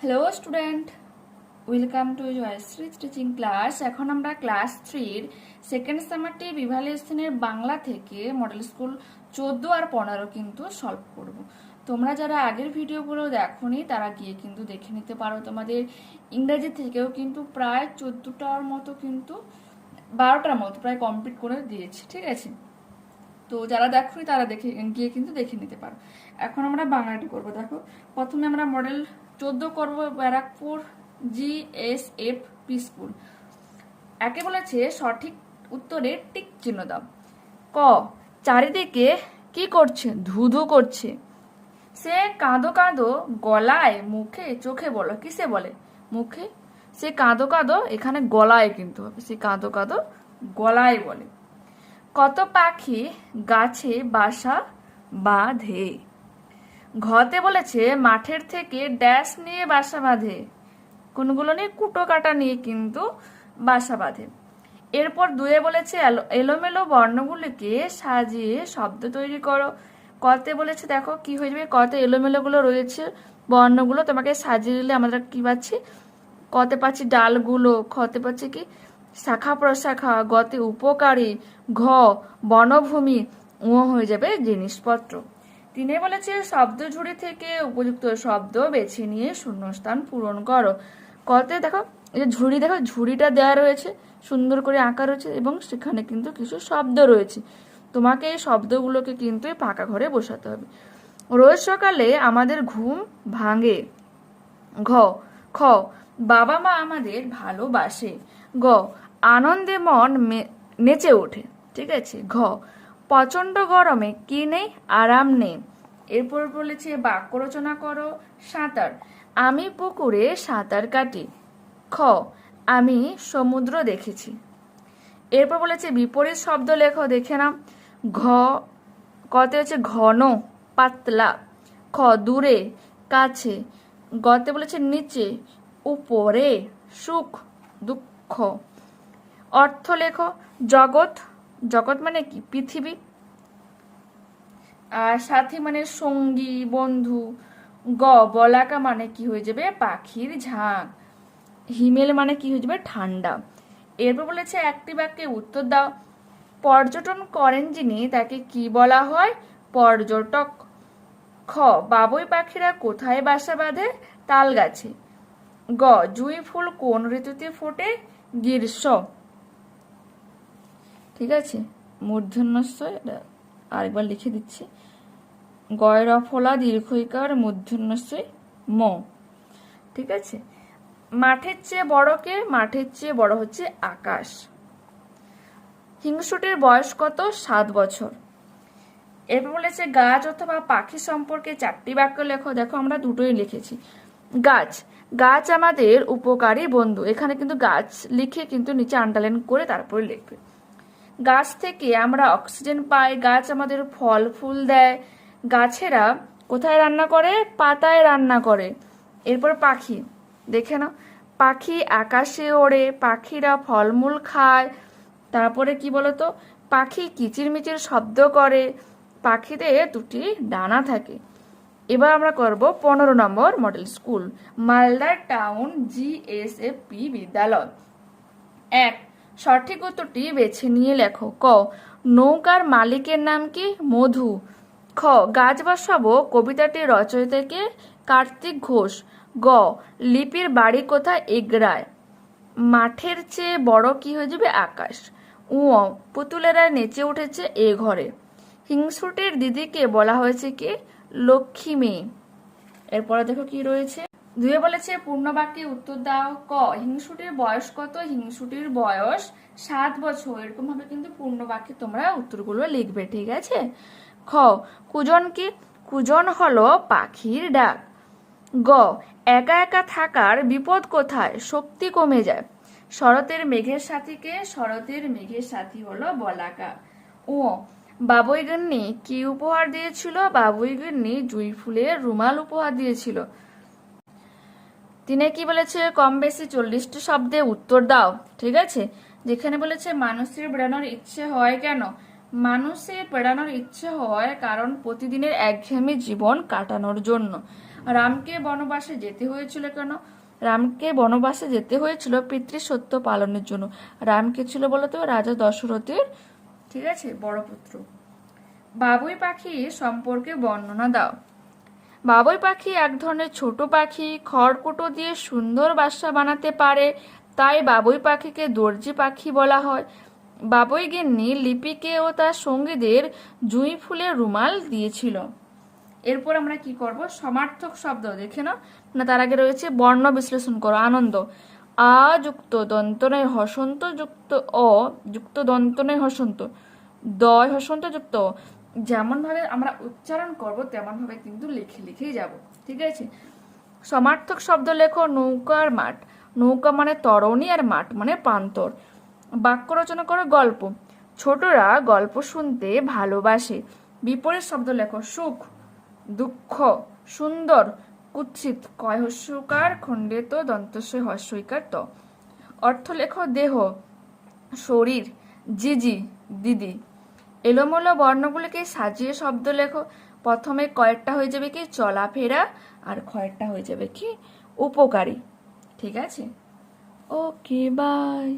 Hello student welcome to Joyshree teaching class এখন আমরা class থ্রির সেকেন্ড সেমারটি বিভালিয়েশনের বাংলা থেকে মডেল স্কুল চোদ্দ আর পনেরো কিন্তু সলভ করব। তোমরা যারা আগের ভিডিওগুলো দেখোনি, তারা গিয়ে কিন্তু দেখে নিতে পারো। তোমাদের ইংরেজি থেকেও কিন্তু প্রায় চোদ্দটার মতো কিন্তু, বারোটার মতো প্রায় কমপ্লিট করে দিয়েছি, ঠিক আছে? তো যারা দেখোনি, তারা দেখে, গিয়ে কিন্তু দেখে নিতে পারো। এখন আমরা বাংলাটি করব। দেখো, প্রথমে আমরা মডেল চোদ্দ করব Barrackpore, G S F P school একে বলেছে সঠিক উত্তরে টিক চিহ্ন দাও। ক, চারিদিকে কি করছে? ধুধু করছে। সে কাঁদো কাঁদো গলায়, মুখে, চোখে বলো, কিসে বলে? মুখে। সে কাঁদো কাঁদো এখানে গলায় কিন্তু সে কাঁদো কাঁদো গলায় বলে। কত পাখি গাছে বাসা বাঁধে? ঘতে বলেছে, মাঠের থেকে ড্যাশ নিয়ে বাসা বাঁধে। কোনগুলো নিয়ে? কুটো কাটা নিয়ে কিন্তু বাসা বাঁধে। এরপর দুয়ে বলেছে, এলো- এলোমেলো বর্ণগুলিকে সাজিয়ে শব্দ তৈরি করো। কতে বলেছে, দেখো কি হয়ে যাবে, কতে এলোমেলোগুলো রয়েছে, বর্ণগুলো তোমাকে সাজিয়ে দিলে আমরা কি পাচ্ছি? কতে পাচ্ছি ডালগুলো, খতে পাচ্ছি কি? শাখা প্রশাখা, গতে উপকারী, ঘ, বনভূমি ও হয়ে যাবে জিনিসপত্র। তিনে বলেছে শব্দ ঝুড়ি থেকে উপযুক্ত শব্দ বেছে নিয়ে শূন্যস্থান পূরণ করো। কতে দেখো, এই যে ঝুড়ি দেখো, ঝুড়িটা দেওয়া রয়েছে, সুন্দর করে আঁকা রয়েছে এবং সেখানে কিন্তু কিছু শব্দ রয়েছে। তোমাকে এই শব্দগুলোকে কিন্তু পাকা ঘরে বসাতে হবে। রোজ সকালে আমাদের ঘুম ভাঙে। ঘ, খ, বাবা মা আমাদের ভালোবাসে। গ, আনন্দে মন নেচে ওঠে। ঠিক আছে? ঘ প্রচণ্ড গরমে কি নেই? আরাম নেই। এরপর বলেছে, বাক্য রচনা করো, সাঁতার। আমি পুকুরে সাঁতার কাটি। খ, আমি সমুদ্র দেখেছি। এরপর বলেছে, বিপরীত শব্দ লেখো, দেখে নাও। ঘ, কতে হচ্ছে ঘন, পাতলা। খ, দূরে, কাছে। গতে বলেছে, নিচে, উপরে। সুখ, দুঃখ। অর্থ লেখো, জগৎ জগৎ মানে কি? পৃথিবী। আর সাথী মানে সঙ্গী, বন্ধু, গ, বলাকা মানে কি হয়ে যাবে? পাখির ঝাঁক। হিমেল মানে কি হয়ে যাবে? ঠান্ডা। এরপর বলেছে, একটি বাক্যে উত্তর দাও। পর্যটন করেন যিনি, তাকে কি বলা হয়? পর্যটক। খ, বাবুই পাখিরা কোথায় বাসা বাঁধে? তাল গাছে গ, জুঁই ফুল কোন ঋতুতে ফোটে? গ্রীষ্ম। ঠিক আছে? মূর্ধন্যস্বয় এটা আরেকবার লিখে দিচ্ছি। গয়ের ফলা দীর্ঘইকার মূর্ধন্যস্বয় ম। ঠিক আছে? মাঠের চেয়ে বড়কে মাঠের চেয়ে বড় হচ্ছে আকাশ। হিংসুটির বয়স কত? সাত বছর। এরপর বলেছে, গাছ অথবা পাখি সম্পর্কে চারটি বাক্য লেখো। দেখো, আমরা দুটোই লিখেছি। গাছ। গাছ আমাদের উপকারী বন্ধু। এখানে কিন্তু গাছ লিখে কিন্তু নিচে আন্ডারলাইন করে তারপরে লিখবে। গাছ থেকে আমরা অক্সিজেন পাই, গাছ আমাদের ফল, ফুল দেয়। গাছেরা কোথায় রান্না করে? পাতায় রান্না করে। এরপর পাখি, দেখে নাও। পাখি আকাশে ওড়ে, পাখিরা ফলমূল খায়। তারপরে কি বলতো? পাখি কিচিরমিচির শব্দ করে। পাখিদের দুটি ডানা থাকে। এবার আমরা করব পনেরো নম্বর model school, Malda town GSFP বিদ্যালয়। এক সঠিক উত্তরটি বেছে নিয়ে লেখো। ক, নৌকার মালিকের নাম কি? মধু। খ, গাছ বসাবো, কবিতাটি রচয়িতাকে কার্তিক ঘোষ। গ, লিপির বাড়ি কোথায়? এগরায়। মাঠের চেয়ে বড় কি হয়ে যাবে? আকাশ। উ, পুতুলেরা নেচে উঠেছে এ ঘরে। হিংসুটির দিদিকে বলা হয়েছে কি? লক্ষ্মী মেয়ে। এরপরে দেখো কি রয়েছে। দুয়ে বলেছে পূর্ণ বাক্যে উত্তর দাও, ক, হিংসুটির বয়স কত? হিংসুটির বয়স সাত বছর। এরকম ভাবে কিন্তু পূর্ণ বাক্যে তোমরা উত্তরগুলো লিখবে, ঠিক আছে? খ, কুজন কি? কুজন হলো পাখির ডাক। গ, একা একা থাকার বিপদ কোথায়? শক্তি কমে যায়। শরতের মেঘের সাথীকে শরতের মেঘের সাথী হলো বলাকা। ও, বাবুই গিন্নি, কি উপহার দিয়েছিল? বাবুই গিন্নি জুই ফুলের রুমাল উপহার দিয়েছিল। তিনি কি বলেছে, কম বেশি চল্লিশটি শব্দে উত্তর দাও। ঠিক আছে? যেখানে বলেছে, মানুষের বেড়ানোর ইচ্ছে হয় কেন? মানুষের বেড়ানোর ইচ্ছে হয় কারণ প্রতিদিনের একঘেয়েমি জীবন কাটানোর জন্য। রামকে বনবাসে যেতে হয়েছিল কেন? রামকে বনবাসে যেতে হয়েছিল পিতৃ সত্য পালনের জন্য। রামকে ছিল বলতো? রাজা দশরথের, ঠিক আছে, বড় পুত্র। বাবুই পাখি সম্পর্কে বর্ণনা দাও। বাবুই পাখি এক ধরনের ছোট পাখি, খড়কুটো দিয়ে সুন্দর বাসা বানাতে পারে, তাই বাবুই পাখিকে দর্জি পাখি বলা হয়। বাবুই গিন্নি লিপিকে ও তার সঙ্গীদের জুঁই ফুলের রুমাল দিয়েছিল। এরপর আমরা কি করব? সমার্থক শব্দ, দেখে নাও। না, তার আগে রয়েছে বর্ণ বিশ্লেষণ করো, আনন্দ। আ যুক্ত দন্তনয় হসন্ত যুক্ত, অ যুক্ত দন্তনয় হসন্ত দয় হসন্ত যুক্ত যেমন ভাবে আমরা উচ্চারণ করব, তেমন ভাবে কিন্তু লিখে লিখেই যাব। ঠিক আছে? সমার্থক শব্দ লেখো নৌকার মাঠ। নৌকা মানে তরণী আর মাঠ মানে প্রান্তর। বাক্য রচনা করো গল্প। ছোটরা গল্প শুনতে ভালোবাসে। বিপরীত শব্দ লেখো সুখ, দুঃখ, সুন্দর, কুৎসিত। কয় হস্যকার খণ্ডিত দন্তস্বয়, হস্যইকার ত। অর্থ লেখো দেহ, শরীর, জিজি, দিদি। এলোমেলো বর্ণগুলোকে সাজিয়ে শব্দ লেখো। প্রথমে কয়েকটা হয়ে যাবে কি? চলাফেরা আর কয়েকটা হয়ে যাবে কি? উপকারী। ঠিক আছে? Okay bye